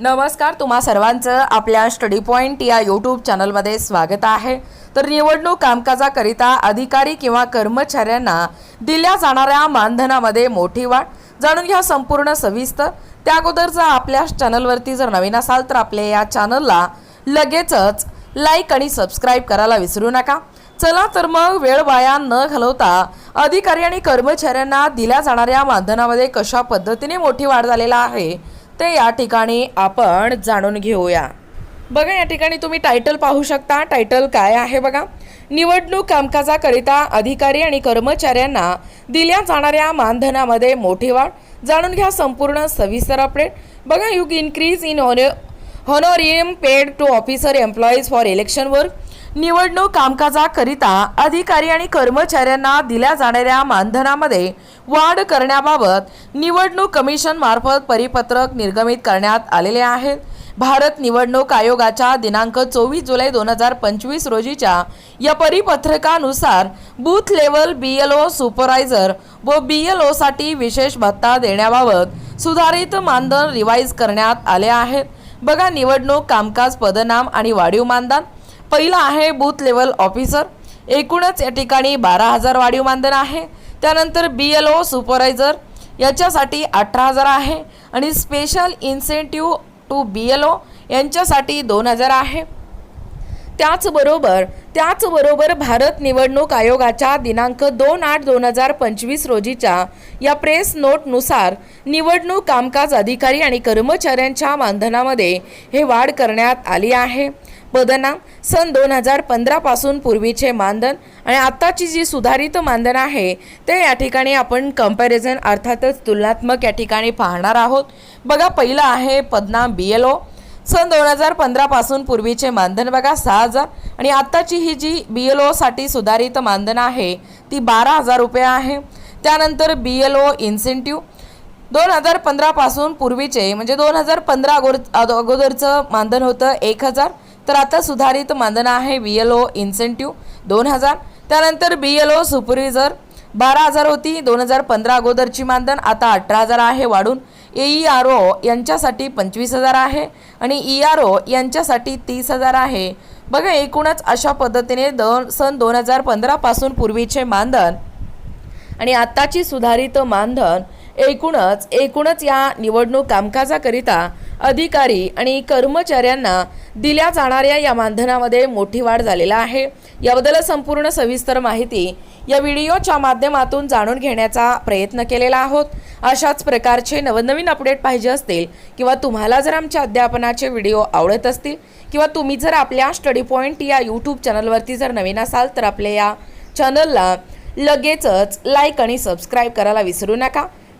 नमस्कार तुम्हा सर्वांचं आपल्या स्टडी पॉईंट या यूट्यूब चॅनलमध्ये स्वागत आहे. तर निवडणूक कामकाजाकरिता अधिकारी किंवा कर्मचाऱ्यांना दिल्या जाणाऱ्या मानधनामध्ये मोठी वाढ जाणून घ्या संपूर्ण सविस्तर. त्या अगोदर जर आपल्या चॅनलवरती जर नवीन असाल तर आपल्या या चॅनलला लगेचच लाईक आणि सबस्क्राईब करायला विसरू नका. चला तर मग वेळ वाया न घालवता अधिकारी आणि कर्मचाऱ्यांना दिल्या जाणाऱ्या मानधनामध्ये कशा पद्धतीने मोठी वाढ झालेला आहे ते या ठिकाणी आपण जाणून घेऊया. बघा या ठिकाणी तुम्ही टायटल पाहू शकता. टायटल काय आहे बघा? निवडणूक कामकाजाकरिता अधिकारी आणि कर्मचाऱ्यांना दिल्या जाणाऱ्या मानधनामध्ये मोठी वाढ. जाणून घ्या संपूर्ण सविस्तर अपडेट बघा you increase in honorarium paid to officer employees for election work निवडणूक कामकाजाकरिता अधिकारी आणि कर्मचाऱ्यांना दिल्या जाणाऱ्या मानधनामध्ये वाढ करण्याबाबत निवडणूक कमिशन मार्फत परिपत्रक निर्गमित करण्यात आलेले आहेत भारत निवडणूक आयोगाच्या दिनांक चोवीस जुलै दोन हजार पंचवीस रोजीच्या या परिपत्रकानुसार booth level B L O supervisor व बी एल ओसाठी विशेष भत्ता देण्याबाबत सुधारित मानधन रिवाईज करण्यात आले आहेत बघा निवडणूक कामकाज पदनाम आणि वाढीव मानधन. पहिलं आहे बूथ लेवल ऑफिसर एकूणच या ठिकाणी बारा हजार वाढीव मानधन आहे. त्यानंतर बी एल ओ सुपरवायझर याच्यासाठी अठरा हजार आहे. आणि special incentive to B L O यांच्यासाठी दोन हजार आहे. त्याचबरोबर त्याचबरोबर भारत निवडणूक आयोगाच्या दिनांक दोन आठ दोन हजार पंचवीस रोजीच्या या प्रेस नोटनुसार निवडणूक कामकाज अधिकारी आणि कर्मचाऱ्यांच्या मानधनामध्ये हे वाढ करण्यात आली आहे. पदनाम सन दोन हजार पंधरापासून पूर्वीचे मानधन आणि आत्ताची जी सुधारित मानधन आहे ते या ठिकाणी आपण कंपॅरिझन अर्थातच तुलनात्मक या ठिकाणी पाहणार आहोत. बघा पहिलं आहे पदनाम बी एल ओ सन दोन हजार पंधरापासून पूर्वीचे मानधन बघा सहा हजार. आणि आत्ताची ही जी बी एल ओसाठी सुधारित मानधन आहे ती बारा हजार रुपये आहे. त्यानंतर बी एल ओ इन्सेंटिव्ह दोन हजार पंधरापासून पूर्वीचे म्हणजे दोन हजार पंधरा अगोदर अगोदरचं मानधन होतं एक हजार. तर आता सुधारित मानधन आहे बी एल ओ इन्सेंटिव्ह दोन हजार. त्यानंतर बी एल ओ सुपरविजर बारा हजार होती. दोन हजार पंधरा अगोदरची मानधन आता अठरा हजार आहे वाढून. ए ई आर ओ यांच्यासाठी पंचवीस हजार आहे आणि ई आर ओ यांच्यासाठी तीस हजार आहे. बघा एकूणच अशा पद्धतीने दोन सन दोन हजार पंधरापासून पूर्वीचे मानधन आणि आत्ताची सुधारित मानधन एकूणच एकूणच या निवडणूक कामकाजाकरिता अधिकारी आणि कर्मचाऱ्यांना दिल्या जाणाऱ्या या मानधनामध्ये मोठी वाढ झालेला आहे. याबद्दल संपूर्ण सविस्तर माहिती या व्हिडिओच्या माध्यमातून जाणून घेण्याचा प्रयत्न केलेला आहोत. अशाच प्रकारचे नवनवीन अपडेट पाहिजे असतील किंवा तुम्हाला जर आमच्या अध्यापनाचे व्हिडिओ आवडत असतील किंवा तुम्ही जर आपल्या स्टडी पॉईंट या यूट्यूब चॅनलवरती जर नवीन असाल तर आपल्या या चॅनलला लगेचच लाईक आणि सबस्क्राईब करायला विसरू नका.